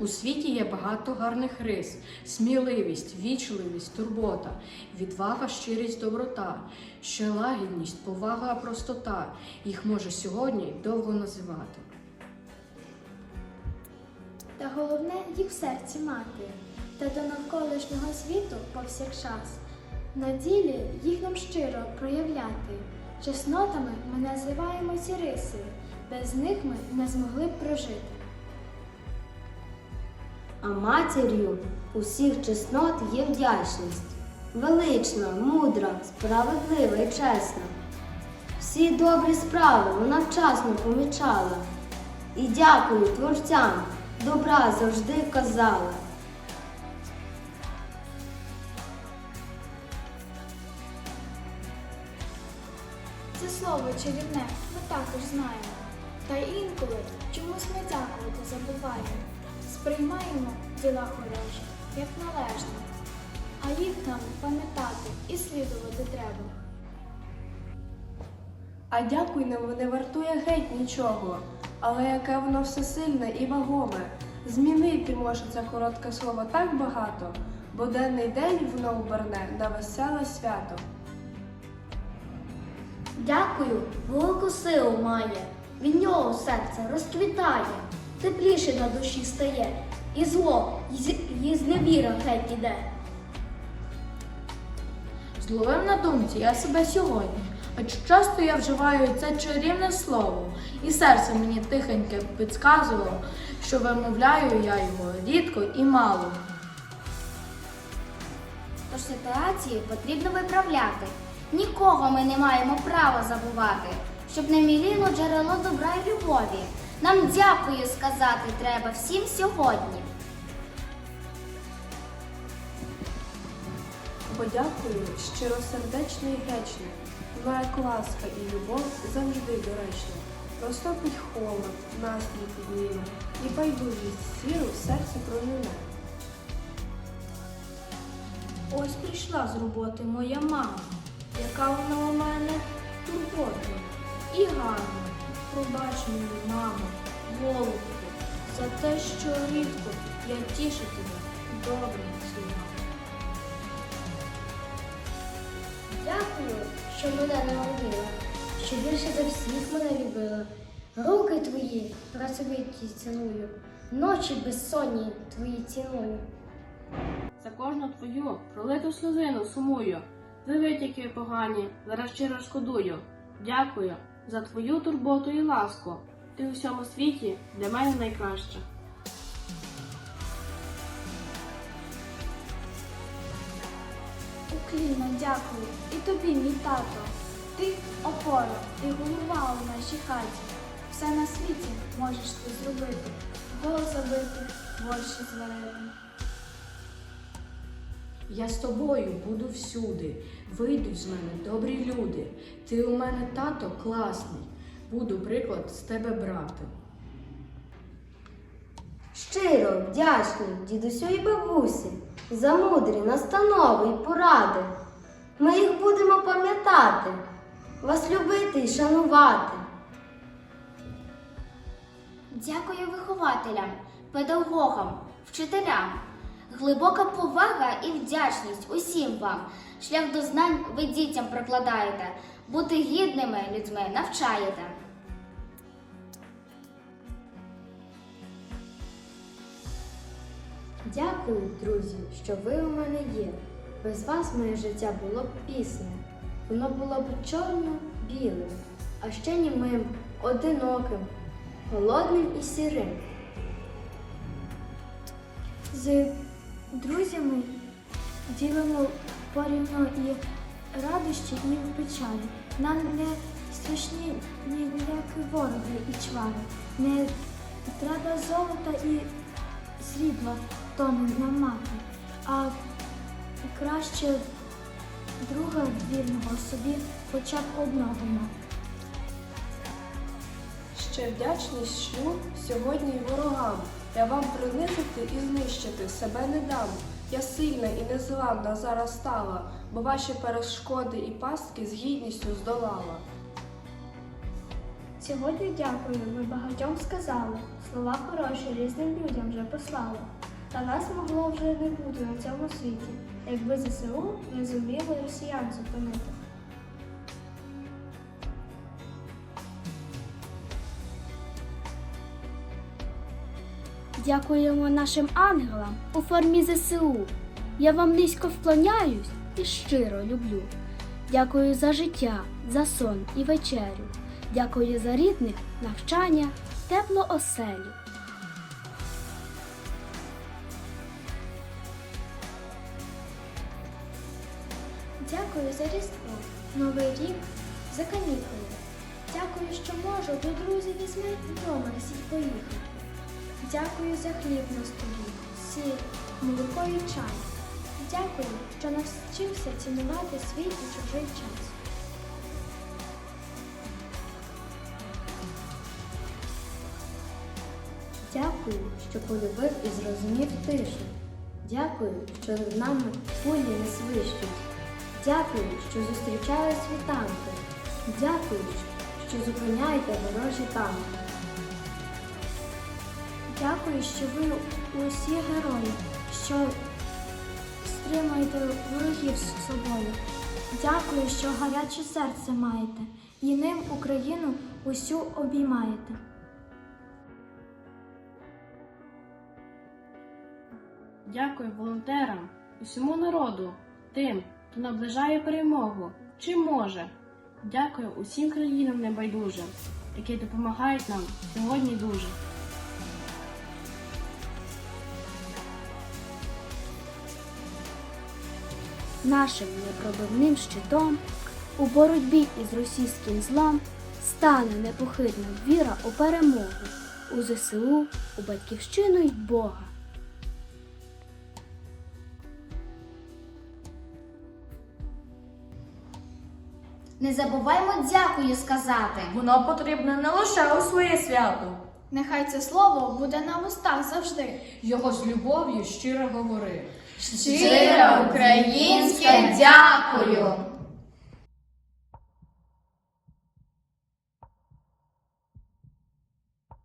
У світі є багато гарних рис: сміливість, вічливість, турбота, відвага, щирість, доброта, ще лагідність, повага, простота. Їх може сьогодні довго називати. Та головне їх в серці мати, та до навколишнього світу повсякчас. На ділі їх нам щиро проявляти. Чеснотами ми називаємо ці риси, без них ми не змогли б прожити. А матір'ю усіх чеснот є вдячність. Велична, мудра, справедлива і чесна. Всі добрі справи вона вчасно помічала. І дякую творцям, добра завжди казала. Це слово чарівне ми також знаємо. Та інколи чомусь ми дякувати забуваємо. Сприймаємо діла хороші, як належно. А їх нам пам'ятати і слідувати треба. А дякуй нам не вартує геть нічого, але яке воно всесильне і вагоме. Змінити може це коротке слово так багато, бо денний день воно оберне на веселе свято. Дякую, велику силу має. Від нього серце розквітає, тепліше на душі стає, і зло, і зневіра геть іде. Зловив на думці я себе сьогодні, адже часто я вживаю це чарівне слово, і серце мені тихеньке підказувало, що вимовляю я його рідко і мало. Тож ситуації потрібно виправляти. Нікого ми не маємо права забувати, щоб не міліло джерело добра і любові. Нам дякую сказати треба всім сьогодні. Подякую щиросердечно і гречно, Твоя як ласка і любов завжди доречна. Розтопить холод, настрій підніме, і байдужість сіру в серці проміне. Ось прийшла з роботи моя мама, яка вона у мене турботна і гарна. Пробач мені, мамо, голубку, за те, що рідко я тішу тебе добрими словами. Дякую, що мене народила, що більше за всіх мене любила. Руки твої працьовиті ціную, ночі безсонні твої ціную. За кожну твою пролиту сльозину сумую. За витіки погані, зараз щиро шкодую. Дякую за твою турботу і ласку. Ти у всьому світі для мене найкраща. Уклінно дякую і тобі, мій тато. Ти опора і голова у нашій хаті. Все на світі можеш ти зробити. Голос забити, борщ зварити. Я з тобою буду всюди. Вийдуть з мене добрі люди. Ти у мене тато класний. Буду приклад з тебе брати. Щиро вдячні дідусю і бабусі за мудрі настанови і поради. Ми їх будемо пам'ятати, вас любити і шанувати. Дякую вихователям, педагогам, вчителям. Глибока повага і вдячність усім вам. Шлях до знань ви дітям прокладаєте, бути гідними людьми навчаєте. Дякую, друзі, що ви у мене є. Без вас моє життя було б пісне. Воно було б чорно-білим, а ще німим, одиноким, холодним і сірим. З друзями ділимо порівно і радощі, і в печалі. Нам не страшні ніякі вороги і чвари. Не треба золота і срібла тони нам мати, а краще друга вірного собі хоча б одного мати. Ще вдячність шлю сьогодні ворогам. Я вам принизити і знищити себе не дам. Я сильна і незламна зараз стала, бо ваші перешкоди і пастки з гідністю здолала. Сьогодні дякую, ви багатьом сказали. Слова хороші різним людям вже послали. Та нас могло вже не бути на цьому світі, якби ЗСУ не зуміли росіян зупинити. Дякуємо нашим ангелам у формі ЗСУ. Я вам низько вклоняюсь і щиро люблю. Дякую за життя, за сон і вечерю. Дякую за рідних, навчання, тепло оселю. Дякую за Різдво, Новий рік, за канікули. Дякую, що можу до друзів із номер сій поїхати. Дякую за хліб на столі, сіль, молоко і чай. Дякую, що навчився цінувати свій і чужий час. Дякую, що полюбив і зрозумів тишу. Дякую, що над нами кулі не свищуть. Дякую, що зустрічаю світанки. Дякую, що зупиняєте ворожі танки. Дякую, що ви усі герої, що стримуєте ворогів з собою. Дякую, що гаряче серце маєте, і ним Україну усю обіймаєте. Дякую волонтерам, усьому народу, тим, хто наближає перемогу, чим може. Дякую усім країнам небайдужим, які допомагають нам сьогодні дуже. Нашим непробивним щитом у боротьбі із російським злом стане непохитна віра у перемогу у ЗСУ, у батьківщину й Бога. Не забуваймо дякую сказати. Воно потрібне не лише у своє свято. Нехай це слово буде на устах завжди. Його з любов'ю щиро говори. Щиро українське дякую!